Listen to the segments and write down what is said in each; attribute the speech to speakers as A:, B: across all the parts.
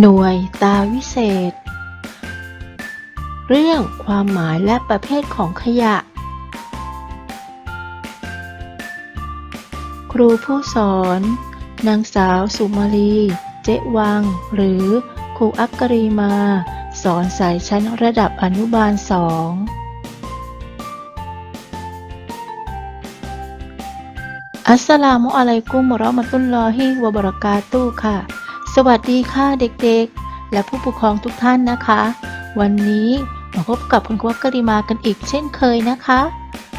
A: หน่วยตาวิเศษ เรื่องความหมายและประเภทของขยะ ครูผู้สอน นางสาวสุมาลี เจ๊วัง หรือครูอักกรีมา สอนสายชั้นระดับอนุบาลสองอัสสลามุอะลัยกุมวะเราะมะตุลลอฮิวะบะเราะกาตุค่ะ สวัสดีค่ะเด็กๆ และผู้ปกครองทุกท่านนะคะ วันนี้มาพบกับคุณควักกริมากันอีกเช่นเคยนะคะ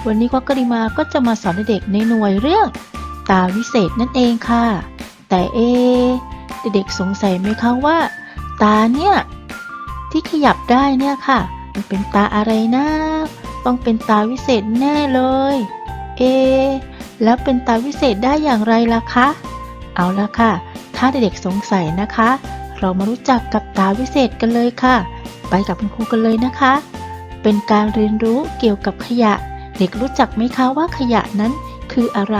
A: วันนี้ควักกริมาก็จะมาสอนเด็กๆในหน่วยเรื่อง ตาวิเศษนั่นเองค่ะ แต่เอเด็กๆสงสัยไหมคะว่า ตาเนี่ยที่ขยับได้เนี่ยค่ะ มันเป็นตาอะไรนะต้องเป็นตาวิเศษแน่เลย เอ แล้วเป็นตาวิเศษได้อย่างไรล่ะคะ เอาละค่ะ ถ้าเด็กๆสงสัยนะคะ เรามารู้จักกับตาวิเศษกันเลยค่ะ ไปกับคุณครูกันเลยนะคะ เป็นการเรียนรู้เกี่ยวกับขยะ เด็กรู้จักไหมคะว่าขยะนั้นคืออะไร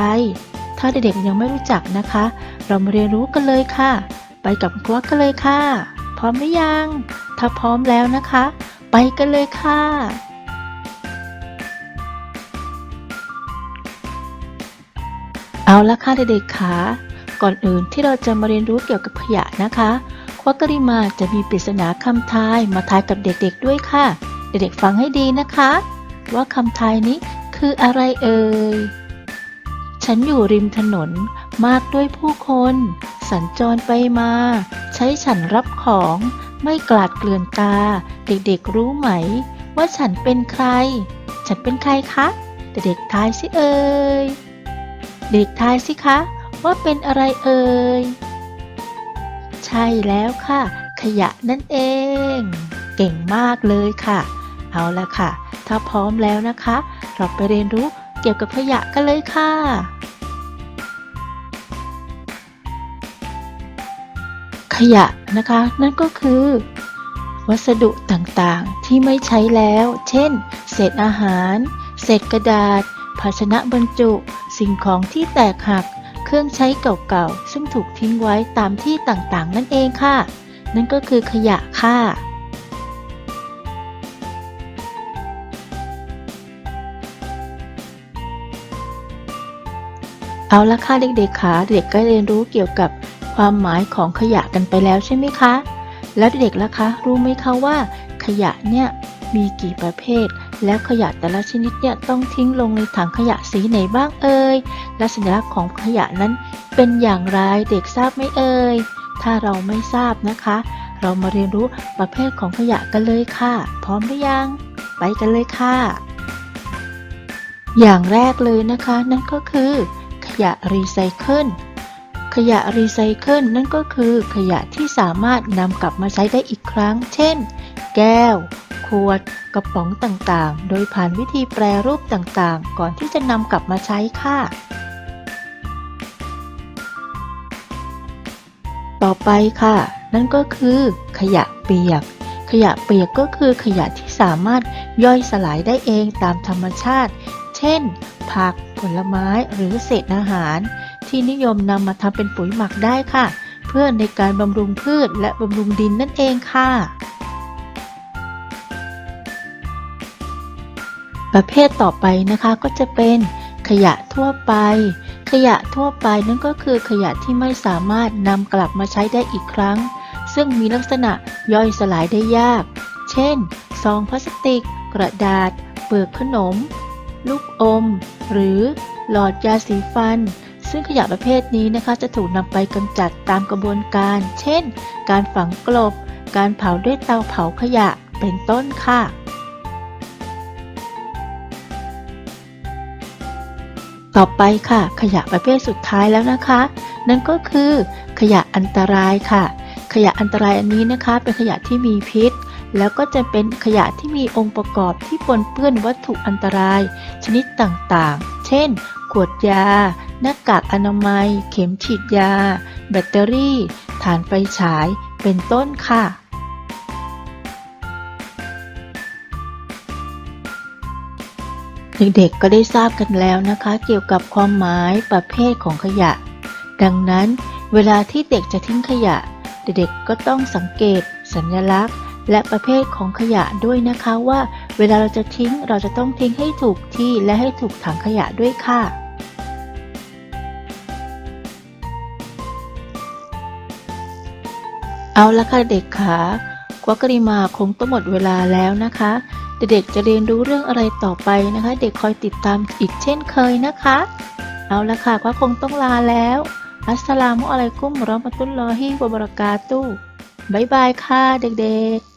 A: ถ้าเด็กๆยังไม่รู้จักนะคะ เรามาเรียนรู้กันเลยค่ะ ไปกับคุณครูกันเลยค่ะ พร้อมหรือยัง ถ้าพร้อมแล้วนะคะ ไปกันเลยค่ะเอาละค่ะเด็กๆค่ะ ก่อนอื่นที่เราจะมาเรียนรู้เกี่ยวกับขยะนะคะควักริมาจะมีปริศนาคำทายมาทายกับเด็กๆด้วยค่ะ เด็กๆฟังให้ดีนะคะ ว่าคำทายนี้คืออะไรเอ่ย ฉันอยู่ริมถนนมากด้วยผู้คน สัญจรไปมา ใช้ฉันรับของไม่กลาดเกลื่อนตาเด็กๆรู้ไหม ว่าฉันเป็นใคร ฉันเป็นใครคะเด็กๆทายสิเอ่ยเด็กทายสิคะ ว่าเป็นอะไรเอ่ย ใช่แล้วค่ะ ขยะนั่นเอง เก่งมากเลยค่ะ เอาละค่ะ ถ้าพร้อมแล้วนะคะ เราไปเรียนรู้เกี่ยวกับขยะกันเลยค่ะขยะนะคะ นั่นก็คือ วัสดุต่างๆที่ไม่ใช้แล้ว เช่น เศษอาหาร เศษกระดาษ ภาชนะบรรจุ สิ่งของที่แตกหัก เครื่องใช้เก่าๆ ซึ่งถูกทิ้งไว้ตามที่ต่างๆ นั่นเองค่ะ นั่นก็คือขยะค่ะ เอาละค่ะเด็กๆค่ะเด็กก็เรียนรู้เกี่ยวกับความหมายของขยะกันไปแล้วใช่ไหมคะ แล้วเด็กๆล่ะคะ รู้ไหมคะว่า ขยะเนี่ยมีกี่ประเภท แล้วขยะแต่ละชนิดเนี่ยต้องทิ้งลงในถังขยะสีไหนบ้างเอ่ย และสัญลักษณ์ของขยะนั้นเป็นอย่างไรเด็กทราบไหมเอ่ย ถ้าเราไม่ทราบนะคะ เรามาเรียนรู้ประเภทของขยะกันเลยค่ะ พร้อมหรือยัง ไปกันเลยค่ะ อย่างแรกเลยนะคะนั่นก็คือ ขยะรีไซเคิลขยะรีไซเคิลนั่นก็คือขยะที่สามารถนำกลับมาใช้ได้อีกครั้ง เช่น แก้ว วด กระป๋องต่างๆ โดยผ่านวิธีแปรรูปต่างๆ ก่อนที่จะนำกลับมาใช้ค่ะ ต่อไปค่ะ นั่นก็คือ ขยะเปียก ขยะเปียกก็คือขยะที่สามารถย่อยสลายได้เองตามธรรมชาติ เช่น ผัก ผลไม้ หรือเศษอาหาร ที่นิยมนำมาทำเป็นปุ๋ยหมักได้ค่ะ เพื่อในการบำรุงพืชและบำรุงดินนั่นเองค่ะ ประเภทต่อไปนะคะก็จะเป็นขยะทั่วไป ขยะทั่วไปนั่นก็คือขยะที่ไม่สามารถนำกลับมาใช้ได้อีกครั้ง ซึ่งมีลักษณะย่อยสลายได้ยาก เช่น ซองพลาสติก กระดาษ เปลือกขนม ลูกอม หรือหลอดยาสีฟัน ซึ่งขยะประเภทนี้นะคะจะถูกนำไปกำจัดตามกระบวนการ เช่น การฝังกลบ การเผาด้วยเตาเผาขยะ เป็นต้นค่ะ ต่อไปค่ะ ขยะประเภทสุดท้ายแล้วนะคะ นั่นก็คือขยะอันตรายค่ะ ขยะอันตรายอันนี้นะคะ เป็นขยะที่มีพิษ แล้วก็จะเป็นขยะที่มีองค์ประกอบที่ปนเปื้อนวัตถุอันตราย ชนิดต่างๆ เช่น ขวดยา หน้ากากอนามัย เข็มฉีดยา แบตเตอรี่ ฐานไฟฉาย เป็นต้นค่ะ เด็กๆก็ได้ทราบกันแล้วนะคะ เกี่ยวกับความหมายประเภทของขยะ ดังนั้นเวลาที่เด็กจะทิ้งขยะ เด็กๆก็ต้องสังเกต สัญลักษณ์ และประเภทของขยะด้วยนะคะว่า เวลาเราจะทิ้งเราจะต้องทิ้งให้ถูกที่และให้ถูกถังขยะด้วยค่ะเอาละค่ะเด็กค่ะกวักกริมาคงต้องหมดเวลาแล้วนะคะ เด็กๆจะเรียนรู้เรื่องอะไรต่อไปนะคะ เด็กคอยติดตามอีกเช่นเคยนะคะ เอาละค่ะก็คงต้องลาแล้ว อัสสลามุอะลัยกุมเรามะตุลลอฮิวะบะเราะกาตุบ๊ายบายค่ะเด็กๆ